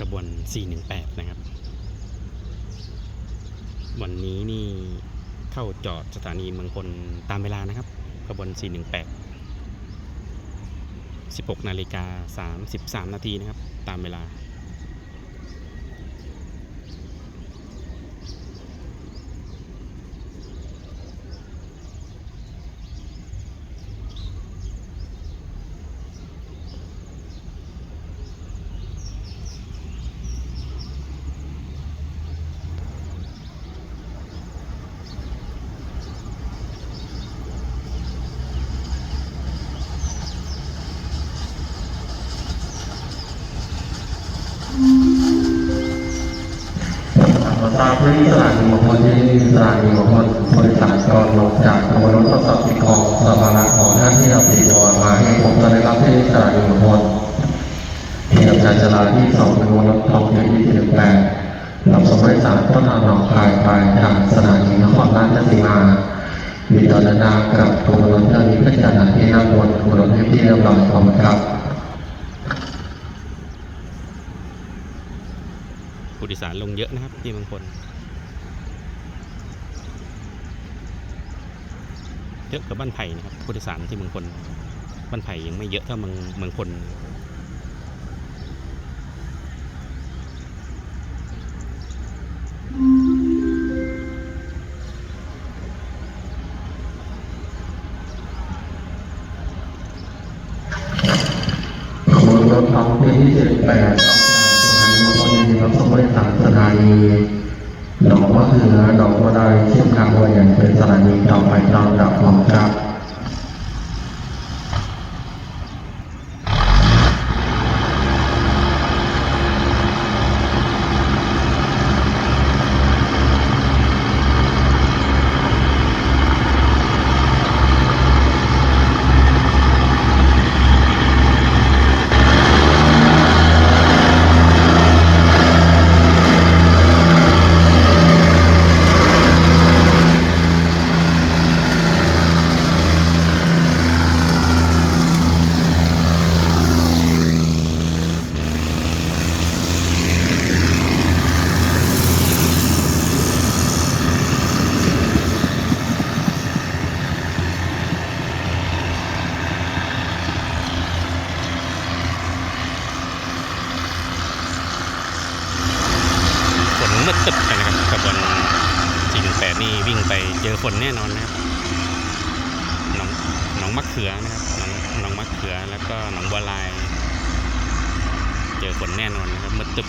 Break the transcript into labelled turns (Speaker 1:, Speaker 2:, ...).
Speaker 1: ขบวน 418 นะครับ วันนี้นี่เข้าจอดสถานีเมืองพลตามเวลานะครับขบวน 418 16 นาฬิกา 33 นาทีนะครับ ตามเวลา
Speaker 2: ทราบที่สถานีมงคลที่สถานีมงคลบริษัทก็ลงจากขบวรถทดสอบติดของสภาระของท่านที่เราติดตัวมาให้ผมตอนนี้รับที่สถานีมงคลที่ทำการจราที่สองขบวนรถทองที่ที่สิบแปดรับส่งผู้โดยสารต้นทางหนองคายไปทางสถานีนครราชสีมามีตอนนากับขบวรถเที่ยวนี้เพื่อจัดหาที่นั่งบนขบวรถให้ที่เรียบร้อยขอบคุณครับ
Speaker 1: ผู้โดยสารลงเยอะนะครับที่เมืองพลเยอะกว่าบ้านไผ่นะครับผู้โดยสารที่เมืองพลบ้านไผ่ยังไม่เยอะเท่าเมืองเมืองพล
Speaker 2: ขบวนรถท้องที่ที่78ออกจากสถานีม สมเด็จสังสารสถานีหนองมะเขือหนองบัวไดเชื่อมทางวัวใหญ่เป็นสถานีต่อไปตามลำดับของครับ
Speaker 1: ฝน มืดตึ๊บเลยนะครับขบวน418นี่วิ่งไปเจอฝนแน่นอนนะครับหนองหนองมะเขือนะครับหนองหนองมะเขือแล้วก็หนองบัวลาย เจอฝนแน่นอนนะครับมืดตึ๊บ